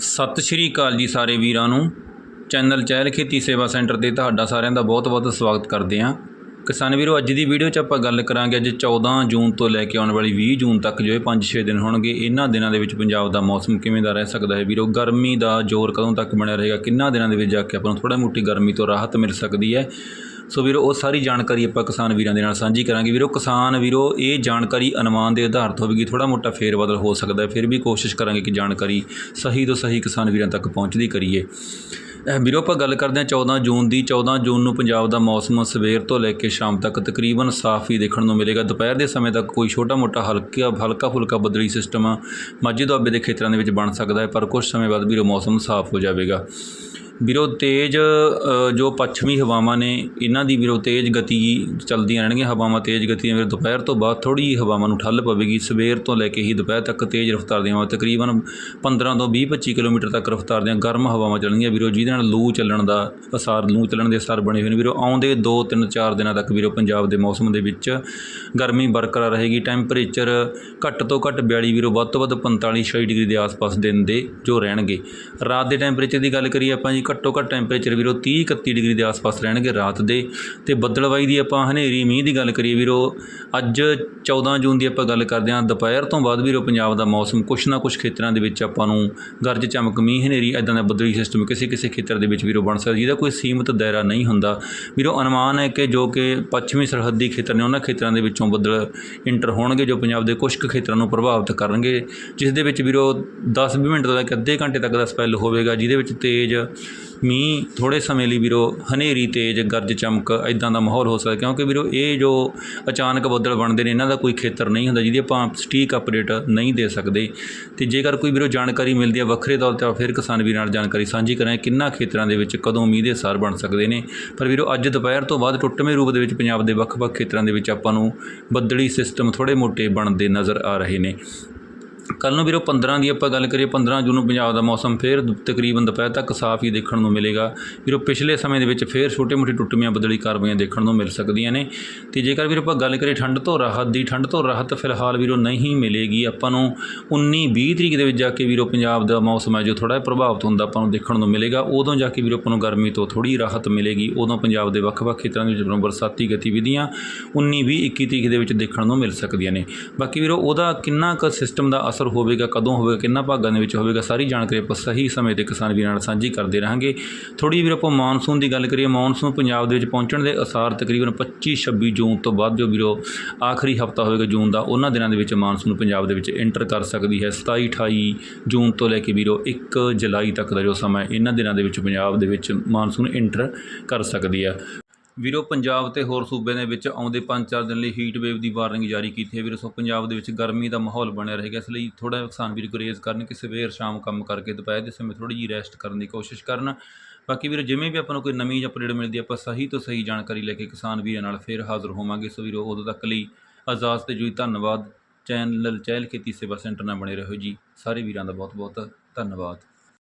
ਸਤਿ ਸ਼੍ਰੀ ਅਕਾਲ ਜੀ ਸਾਰੇ ਵੀਰਾਂ ਨੂੰ। ਚੈਨਲ ਚਹਿਲ ਖੇਤੀ ਸੇਵਾ ਸੈਂਟਰ ਤੇ ਤੁਹਾਡਾ ਸਾਰਿਆਂ ਦਾ ਬਹੁਤ-ਬਹੁਤ ਸਵਾਗਤ ਕਰਦੇ ਹਾਂ। ਕਿਸਾਨ ਵੀਰੋ, ਅੱਜ ਦੀ ਵੀਡੀਓ 'ਚ ਆਪਾਂ ਗੱਲ ਕਰਾਂਗੇ ਅੱਜ 14 ਜੂਨ ਤੋਂ ਲੈ ਕੇ ਆਉਣ ਵਾਲੀ 20 ਜੂਨ ਤੱਕ ਜੋ ਇਹ 5-6 ਦਿਨ ਹੋਣਗੇ, ਇਹਨਾਂ ਦਿਨਾਂ ਦੇ ਵਿੱਚ ਪੰਜਾਬ ਦਾ ਮੌਸਮ ਕਿਵੇਂ ਦਾ ਰਹਿ ਸਕਦਾ ਹੈ ਵੀਰੋ? ਗਰਮੀ ਦਾ ਜ਼ੋਰ ਕਦੋਂ ਤੱਕ ਬਣਿਆ ਰਹੇਗਾ? ਕਿੰਨਾ ਦਿਨਾਂ ਦੇ ਵਿੱਚ ਜਾ ਕੇ ਆਪਾਂ ਨੂੰ ਥੋੜਾ ਮੋਟੀ ਗਰਮੀ ਤੋਂ ਰਾਹਤ ਮਿਲ ਸਕਦੀ ਹੈ? ਸੋ ਵੀਰੋ, ਉਹ ਸਾਰੀ ਜਾਣਕਾਰੀ ਆਪਾਂ ਕਿਸਾਨ ਵੀਰਾਂ ਦੇ ਨਾਲ ਸਾਂਝੀ ਕਰਾਂਗੇ। ਵੀਰੋ, ਕਿਸਾਨ ਵੀਰੋ, ਇਹ ਜਾਣਕਾਰੀ ਅਨੁਮਾਨ ਦੇ ਆਧਾਰਤ ਹੋਵੇਗੀ ਥੋੜਾ ਮੋਟਾ ਫੇਰ ਬਦਲ ਹੋ ਸਕਦਾ ਹੈ। ਫਿਰ ਵੀ ਕੋਸ਼ਿਸ਼ ਕਰਾਂਗੇ ਕਿ ਜਾਣਕਾਰੀ ਸਹੀ ਤੋਂ ਸਹੀ ਕਿਸਾਨ ਵੀਰਾਂ ਤੱਕ ਪਹੁੰਚਦੀ ਕਰੀਏ। ਅਹ ਵੀਰੋ, ਆਪਾਂ ਗੱਲ ਕਰਦੇ ਹਾਂ 14 ਜੂਨ ਦੀ। 14 ਜੂਨ ਨੂੰ ਪੰਜਾਬ ਦਾ ਮੌਸਮ ਸਵੇਰ ਤੋਂ ਲੈ ਕੇ ਸ਼ਾਮ ਤੱਕ ਤਕਰੀਬਨ ਸਾਫ਼ ਹੀ ਦੇਖਣ ਨੂੰ ਮਿਲੇਗਾ। ਦੁਪਹਿਰ ਦੇ ਸਮੇਂ ਤੱਕ ਕੋਈ ਛੋਟਾ-ਮੋਟਾ ਹਲਕਾ ਹਲਕਾ ਫੁਲਕਾ ਬਦਲੀ ਸਿਸਟਮ ਮਾਝੇ ਦੁਆਬੇ ਦੇ ਖੇਤਰਾਂ ਦੇ ਵਿੱਚ ਬਣ ਸਕਦਾ ਹੈ, ਪਰ ਕੁਝ ਸਮੇਂ ਬਾਅਦ ਵੀਰੋ ਮੌਸਮ ਸਾਫ਼ ਹੋ ਜਾਵੇਗਾ। ਵੀਰੋ, ਤੇਜ਼ ਜੋ ਪੱਛਮੀ ਹਵਾਵਾਂ ਨੇ, ਇਹਨਾਂ ਦੀ ਵੀਰੋ ਤੇਜ਼ ਗਤੀ ਚੱਲਦੀਆਂ ਰਹਿਣਗੀਆਂ। ਹਵਾਵਾਂ ਤੇਜ਼ ਗਤੀ ਵੀਰੋ ਦੁਪਹਿਰ ਤੋਂ ਬਾਅਦ ਥੋੜ੍ਹੀ ਜਿਹੀ ਹਵਾਵਾਂ ਨੂੰ ਠੱਲ ਪਵੇਗੀ। ਸਵੇਰ ਤੋਂ ਲੈ ਕੇ ਹੀ ਦੁਪਹਿਰ ਤੱਕ ਤੇਜ਼ ਰਫ਼ਤਾਰ ਦੀਆਂ ਹਵਾਵਾਂ, ਤਕਰੀਬਨ 15 ਤੋਂ 20 25 ਕਿਲੋਮੀਟਰ ਤੱਕ ਰਫ਼ਤਾਰ ਦੀਆਂ ਗਰਮ ਹਵਾਵਾਂ ਚੱਲਣਗੀਆਂ। ਵੀਰੋ, ਜਿਹਦੇ ਨਾਲ ਲੂ ਚੱਲਣ ਦਾ ਅਸਾਰ, ਲੂ ਚੱਲਣ ਦੇ ਅਸਾਰ ਬਣੇ ਹੋਏ ਨੇ। ਵੀਰੋ, ਆਉਂਦੇ 2 3 4 ਦਿਨਾਂ ਤੱਕ ਵੀਰੋ ਪੰਜਾਬ ਦੇ ਮੌਸਮ ਦੇ ਵਿੱਚ ਗਰਮੀ ਬਰਕਰਾਰ ਰਹੇਗੀ। ਟੈਂਪਰੇਚਰ ਘੱਟ ਤੋਂ ਘੱਟ 42 ਵੀਰੋ, ਵੱਧ ਤੋਂ ਵੱਧ 45 ਛੇ ਡਿਗਰੀ ਦੇ ਆਸ-ਪਾਸ ਦਿਨ ਦੇ ਜੋ ਰਹਿਣਗੇ। ਰਾਤ ਦੇ ਟੈਂਪਰੇਚਰ ਦੀ ਗੱਲ ਕਰੀਏ ਆਪਾਂ ਜੀ ਘੱਟੋ ਘੱਟ ਟੈਂਪਰੇਚਰ ਵੀਰੋ 30 31 ਡਿਗਰੀ ਦੇ ਆਸ-ਪਾਸ ਰਹਿਣਗੇ ਰਾਤ ਦੇ। ਤੇ ਬੱਦਲਵਾਈ ਦੀ ਆਪਾਂ ਹਨੇਰੀ, ਮੀਂਹ ਦੀ ਗੱਲ ਕਰੀਏ ਵੀਰੋ, ਅੱਜ 14 ਜੂਨ ਦੀ ਆਪਾਂ ਗੱਲ ਕਰਦੇ ਹਾਂ। ਦੁਪਹਿਰ ਤੋਂ ਬਾਅਦ ਵੀਰੋ ਪੰਜਾਬ ਦਾ ਮੌਸਮ ਕੁਛ ਨਾ ਕੁਛ ਖੇਤਰਾਂ ਦੇ ਵਿੱਚ ਆਪਾਂ ਨੂੰ ਗਰਜ ਚਮਕ ਮੀਂਹ, ਹਨੇਰੀ ਇਦਾਂ ਦਾ ਬੱਦਲੀ ਸਿਸਟਮ ਕਿਸੇ ਕਿਸੇ ਖੇਤਰ ਦੇ ਵਿੱਚ ਵੀਰੋ ਬਣ ਸਕਦਾ, ਜਿਹਦਾ ਕੋਈ ਸੀਮਤ ਦਾਇਰਾ ਨਹੀਂ ਹੁੰਦਾ। ਵੀਰੋ ਅਨੁਮਾਨ ਹੈ ਕਿ ਜੋ ਕਿ ਪੱਛਮੀ ਸਰਹੱਦੀ ਖੇਤਰ ਨੇ ਉਹਨਾਂ ਖੇਤਰਾਂ ਦੇ ਵਿੱਚੋਂ ਬੱਦਲ ਇੰਟਰ ਹੋਣਗੇ, ਜੋ ਪੰਜਾਬ ਦੇ ਕੁਝ ਕੁ ਖੇਤਰਾਂ ਨੂੰ ਪ੍ਰਭਾਵਿਤ ਕਰਨਗੇ, ਜਿਸ ਦੇ ਵਿੱਚ ਵੀਰੋ 10-20 ਮਿੰਟ ਤੋਂ ਲੈ ਕੇ ਅੱਧੇ ਘੰਟੇ ਤੱਕ ਦਾ ਸਪੈਲ ਹੋਵੇਗਾ, ਜਿਹਦੇ ਵਿੱਚ ਤੇਜ਼ ਮੀਂਹ ਥੋੜੇ ਸਮੇਂ ਲਈ ਵੀਰੋ ਹਨੇਰੀ ਤੇਜ਼, ਗਰਜ ਚਮਕ ਇਦਾਂ ਦਾ ਮਾਹੌਲ ਹੋ ਸਕਦਾ ਕਿਉਂਕਿ ਵੀਰੋ ਇਹ ਜੋ ਅਚਾਨਕ ਬੱਦਲ ਬਣਦੇ ਨੇ, ਇਹਨਾਂ ਦਾ ਕੋਈ ਖੇਤਰ ਨਹੀਂ ਹੁੰਦਾ ਜਿਹਦੀ ਆਪਾਂ ਸਟੀਕ ਅਪਡੇਟ ਨਹੀਂ ਦੇ ਸਕਦੇ। ਤੇ ਜੇਕਰ ਕੋਈ ਵੀਰੋ ਜਾਣਕਾਰੀ ਮਿਲਦੀ ਹੈ ਵੱਖਰੇ ਤੌਰ ਤੇ ਆਪਾਂ ਫਿਰ ਕਿਸਾਨ ਵੀਰਾਂ ਨਾਲ ਜਾਣਕਾਰੀ ਸਾਂਝੀ ਕਰਾਂ ਕਿੰਨਾ ਖੇਤਰਾਂ ਦੇ ਵਿੱਚ ਕਦੋਂ ਮੀਂਹ ਦੇ ਸਾਰ ਬਣ ਸਕਦੇ ਨੇ। ਪਰ ਵੀਰੋ ਅੱਜ ਦੁਪਹਿਰ ਤੋਂ ਬਾਅਦ ਟੁੱਟਵੇਂ ਰੂਪ ਦੇ ਵਿੱਚ ਪੰਜਾਬ ਦੇ ਵੱਖ-ਵੱਖ ਖੇਤਰਾਂ ਦੇ ਵਿੱਚ ਆਪਾਂ ਨੂੰ ਬੱਦਲੀ ਸਿਸਟਮ ਥੋੜੇ ਮੋਟੇ ਬਣਦੇ ਨਜ਼ਰ ਆ ਰਹੇ ਨੇ। ਕੱਲ ਨੂੰ ਵੀਰੋ 15 ਦੀ ਆਪਾਂ ਗੱਲ ਕਰੀਏ 15 ਜੂਨ ਨੂੰ ਪੰਜਾਬ ਦਾ ਮੌਸਮ ਫੇਰ ਤਕਰੀਬਨ ਦੁਪਹਿਰ ਤੱਕ ਸਾਫ਼ ਹੀ ਦੇਖਣ ਨੂੰ ਮਿਲੇਗਾ। ਵੀਰੋ ਪਿਛਲੇ ਸਮੇਂ ਦੇ ਵਿੱਚ ਫੇਰ ਛੋਟੇ-ਮੋਟੇ ਟੁੱਟਵੀਆਂ, ਬਦਲੀ ਕਾਰਵਾਈਆਂ ਦੇਖਣ ਨੂੰ ਮਿਲ ਸਕਦੀਆਂ ਨੇ। ਤੇ ਜੇਕਰ ਵੀਰੋ ਆਪਾਂ ਗੱਲ ਕਰੀਏ ਠੰਡ ਤੋਂ ਰਾਹਤ ਦੀ, ਠੰਡ ਤੋਂ ਰਾਹਤ ਫਿਲਹਾਲ ਵੀਰੋ ਨਹੀਂ ਮਿਲੇਗੀ। ਆਪਾਂ ਨੂੰ 19 20 ਤਰੀਕ ਦੇ ਵਿੱਚ ਜਾ ਕੇ ਵੀਰੋ ਪੰਜਾਬ ਦਾ ਮੌਸਮ ਹੈ ਜੋ ਥੋੜਾ ਪ੍ਰਭਾਵਿਤ ਹੁੰਦਾ ਆਪਾਂ ਨੂੰ ਦੇਖਣ ਨੂੰ ਮਿਲੇਗਾ। ਉਦੋਂ ਜਾ ਕੇ ਵੀਰੋ ਆਪਾਂ ਨੂੰ ਗਰਮੀ ਤੋਂ ਥੋੜੀ ਰਾਹਤ ਮਿਲੇਗੀ। ਉਦੋਂ ਪੰਜਾਬ ਦੇ ਵੱਖ-ਵੱਖ ਖੇਤਰਾਂ ਦੇ ਵਿੱਚ ਆਪਾਂ ਬਰਸਾਤੀ ਗਤੀਵਿਧੀਆਂ 19 20 21 ਤਰੀਕ ਦੇ ਵਿੱਚ ਦੇਖਣ ਨੂੰ ਮਿਲ ਸਕਦੀਆਂ ਨੇ। ਬਾਕੀ ਵੀਰੋ ਉਹਦਾ ਕਿੰਨਾ ਕੁ ਸਿਸਟਮ ਦਾ ਅਸਰ ਹੋਵੇਗਾ, ਕਦੋਂ ਹੋਵੇਗਾ, ਕਿੰਨਾ ਭਾਗਾਂ ਦੇ ਵਿੱਚ ਹੋਵੇਗਾ, ਸਾਰੀ ਜਾਣਕਾਰੀ ਆਪਾਂ ਸਹੀ ਸਮੇਂ ਤੇ ਕਿਸਾਨ ਵੀਰਾਂ ਨਾਲ ਸਾਂਝੀ ਕਰਦੇ ਰਹਾਂਗੇ। ਥੋੜੀ ਵੀਰ ਆਪਾਂ ਮੌਨਸੂਨ ਦੀ ਗੱਲ ਕਰੀਏ, ਮੌਨਸੂਨ ਪੰਜਾਬ ਦੇ ਵਿੱਚ ਪਹੁੰਚਣ ਦੇ ਅਸਾਰ ਤਕਰੀਬਨ 25 26 ਜੂਨ ਤੋਂ ਬਾਅਦ ਜੋ ਵੀਰੋ ਆਖਰੀ ਹਫਤਾ ਹੋਵੇਗਾ ਜੂਨ ਦਾ, ਉਹਨਾਂ ਦਿਨਾਂ ਦੇ ਵਿੱਚ ਮਾਨਸੂਨ ਪੰਜਾਬ ਦੇ ਵਿੱਚ ਐਂਟਰ ਕਰ ਸਕਦੀ ਹੈ। 27 28 ਜੂਨ ਤੋਂ ਲੈ ਕੇ ਵੀਰੋ 1 ਜੁਲਾਈ ਤੱਕ ਦਾ ਜੋ ਸਮਾਂ ਇਹਨਾਂ ਦਿਨਾਂ ਦੇ ਵਿੱਚ ਪੰਜਾਬ ਦੇ ਵਿੱਚ ਮਾਨਸੂਨ ਐਂਟਰ ਕਰ ਸਕਦੀ ਹੈ। ਵੀਰੋ, ਪੰਜਾਬ ਤੇ ਹੋਰ ਸੂਬਿਆਂ ਦੇ ਵਿੱਚ ਆਉਂਦੇ 5-4 ਦਿਨ ਲਈ ਹੀਟ ਵੇਵ ਦੀ ਵਾਰਨਿੰਗ ਜਾਰੀ ਕੀਤੀ ਹੈ ਵੀਰੋ। ਸੋ ਪੰਜਾਬ ਦੇ ਵਿੱਚ ਗਰਮੀ ਦਾ ਮਾਹੌਲ ਬਣਿਆ ਰਹੇਗਾ, ਇਸ ਲਈ ਥੋੜਾ ਕਿਸਾਨ ਵੀਰ ਗੁਰੇਜ਼ ਕਰਨ ਕਿ ਸਵੇਰ ਸ਼ਾਮ ਕੰਮ ਕਰਕੇ ਦੁਪਹਿਰ ਦੇ ਸਮੇਂ ਥੋੜੀ ਜਿਹੀ ਰੈਸਟ ਕਰਨ ਦੀ ਕੋਸ਼ਿਸ਼ ਕਰਨ। ਬਾਕੀ ਵੀਰੋ, ਜਿਵੇਂ ਵੀ ਆਪਾਂ ਨੂੰ ਕੋਈ ਨਵੀਂ ਅਪਡੇਟ ਮਿਲਦੀ ਹੈ, ਆਪਾਂ ਸਹੀ ਤੋਂ ਸਹੀ ਜਾਣਕਾਰੀ ਲੈ ਕੇ ਕਿਸਾਨ ਵੀਰਾਂ ਨਾਲ ਫੇਰ ਹਾਜ਼ਰ ਹੋਵਾਂਗੇ। ਸੋ ਵੀਰੋ, ਉਦੋਂ ਤੱਕ ਲਈ ਆਜ਼ਾਦ ਤੇ ਜੁਈ ਧੰਨਵਾਦ। ਚੈਨਲ ਚਹਿਲ ਖੇਤੀ ਸੇਵਾ ਸੈਂਟਰ ਨਾਲ ਬਣੇ ਰਹੋ ਜੀ। ਸਾਰੇ ਵੀਰਾਂ ਦਾ ਬਹੁਤ ਬਹੁਤ ਧੰਨਵਾਦ।